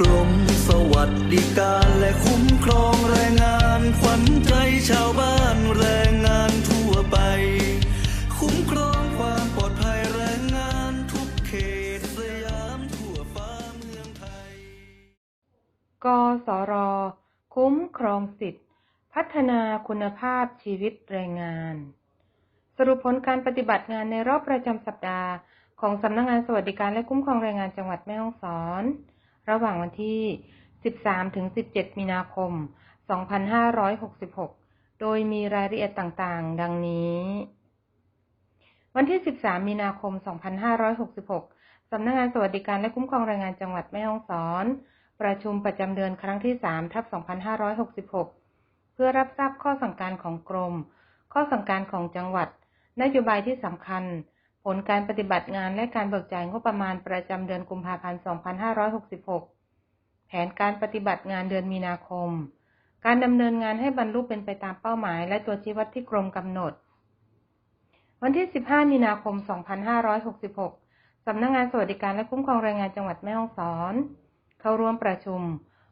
กรมสวัสดิการและคุ้มครองแรงงานขวัญใจชาวบ้านแรงงานทั่วไป คุ้มครองความปลอดภัยแรงงานทุกเขตสยามทั่วฟ้าเมืองไทย กสร คุ้มครองสิทธิพัฒนาคุณภาพชีวิตแรงงาน สรุปผลการปฏิบัติงานในรอบประจำสัปดาห์ ของสำนักงงานสวัสดิการและคุ้มครองแรงงานจังหวัดแม่ฮ่องสอน ระหว่างวันที่ 13-17 มีนาคม 2566 โดยมีรายละเอียดต่างๆ ดังนี้ วันที่ 13 มีนาคม 2566 สำนักงานสวัสดิการและคุ้มครองแรงงานจังหวัดแม่ฮ่องสอน ประชุมประจำเดือนครั้งที่ 3 ทับ 2566 เพื่อรับทราบข้อสั่งการของกรม ข้อสั่งการของจังหวัด นโยบายที่สำคัญ ผลการปฏิบัติงานและการเบิกจ่ายงบประมาณประจำเดือนกุมภาพันธ์ 2566 แผนการปฏิบัติงานเดือนมีนาคม การดำเนินงานให้บรรลุเป็นไปตามเป้าหมาย และตัวชี้วัดที่กรมกำหนด วันที่ 15 มีนาคม 2566 สำนักงงานสวัสดิการและคุ้มครองแรงงานจังหวัดแม่ฮ่องสอน เข้าร่วมประชุม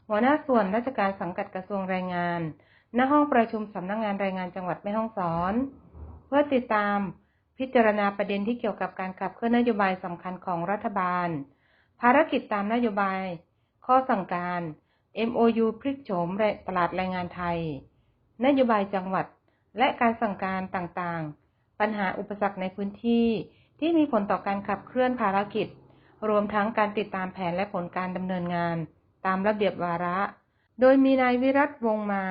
หัวหน้าส่วนราชการสังกัดกระทรวงแรงงาน ณ ห้องประชุมสำนักงงานแรงงานจังหวัดแม่ฮ่องสอน เพื่อติดตาม พิจารณาประเด็นที่เกี่ยวกับการขับเคลื่อนนโยบายสำคัญของรัฐบาล ภารกิจตามนโยบาย ข้อสั่งการ MOU พลิกโฉมตลาดแรงงานไทย นโยบายจังหวัด และการสั่งการต่างๆ ปัญหาอุปสรรคในพื้นที่ที่มีผลต่อการขับเคลื่อนภารกิจ รวมทั้งการติดตามแผนและผลการดำเนินงาน ตามระเบียบวาระ โดยมีนายวิรัตวงมา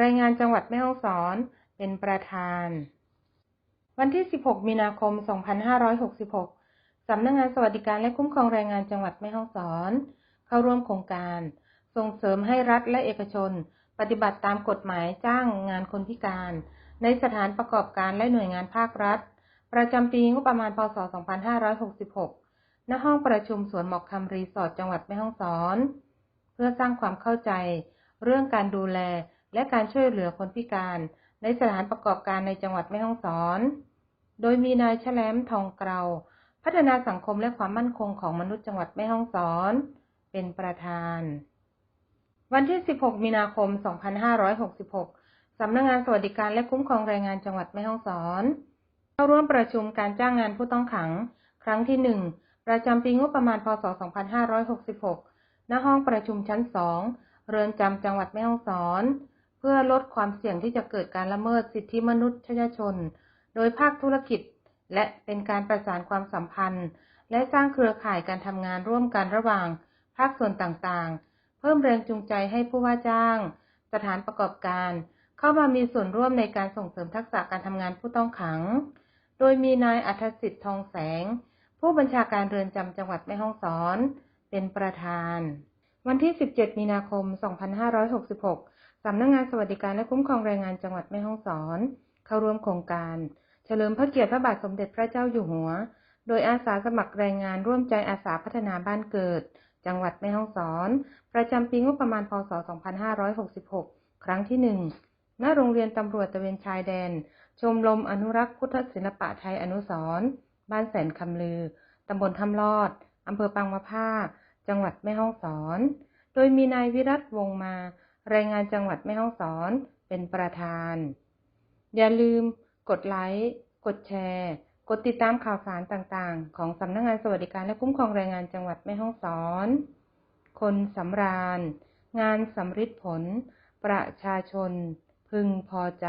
รายงานจังหวัดแม่ฮ่องสอนเป็นประธาน วันที่ 16 มีนาคม 2566 สำนักงงานสวัสดิการและคุ้มครองแรงงานจังหวัดแม่ฮ่องสอน เข้าร่วมโครงการ ส่งเสริมให้รัฐและเอกชน ปฏิบัติตามกฎหมายจ้างงานคนพิการ ในสถานประกอบการและหน่วยงานภาครัฐ ประจำปีงบประมาณ พศ 2566 ณ ห้องประชุมสวนหมอกคำรีสอร์ทจังหวัดแม่ฮ่องสอน เพื่อสร้างความเข้าใจ เรื่องการดูแลและการช่วยเหลือคนพิการ ในสถานประกอบการในจังหวัดแม่ฮ่องสอน โดยมีนายแชลมทองเกลาพัฒนาสังคมและความมั่นคงของมนุษย์จังหวัดแม่ฮ่องสอน เป็นประธาน วันที่ 16 มีนาคม 2566 สำนักงงานสวัสดิการและคุ้มครองแรงงานจังหวัดแม่ฮ่องสอน เข้าร่วมประชุมการจ้างงานผู้ต้องขัง ครั้งที่ 1 ประจำปีงบประมาณพศ 2566 ณ ห้องประชุมชั้น 2 เรือนจำจังหวัดแม่ฮ่องสอน เพื่อลดความเสี่ยงที่จะเกิดการละเมิดสิทธิมนุษยชน โดยภาคธุรกิจ และเป็นการประสานความสัมพันธ์ และสร้างเครือข่ายการทำงานร่วมกันระหว่าง ภาคส่วนต่างๆ เพิ่มแรงจูงใจให้ผู้ว่าจ้าง สถานประกอบการ เข้ามามีส่วนร่วมในการส่งเสริมทักษะการทำงานผู้ต้องขัง โดยมีนายอัธสิทธิ์ทองแสง ผู้บัญชาการเรือนจำจังหวัดแม่ฮ่องสอน เป็นประธาน วันที่ 17 มีนาคม 2566สำนักงงานสวัสดิการและคุ้มครองแรงงานจังหวัดแม่ฮ่องสอน เข้าร่วมโครงการ เฉลิมพระเกียรติพระบาทสมเด็จพระเจ้าอยู่หัว โดยอาสาสมัครแรงงานร่วมใจอาสาพัฒนาบ้านเกิด จังหวัดแม่ฮ่องสอน ประจำปีงบประมาณพศ 2566 ครั้งที่ 1 ณ โรงเรียนตำรวจตะเวนชายแดน ชมรมอนุรักษ์พุทธศิลปะไทยอนุสรบ้านแสนคำลือ ตำบลทำลอด อำเภอปังมะผ้า จังหวัดแม่ฮ่องสอน โดยมีนายวิรัตวงมา รายงานจังหวัดแม่ฮ่องสอน เป็นประธาน อย่าลืมกดไลค์ กดแชร์ กดติดตามข่าวสารต่างๆ ของสำนักงงานสวัสดิการและคุ้มครองแรงงานจังหวัดแม่ฮ่องสอน คนสำราญ งานสำริดผล ประชาชน พึงพอใจ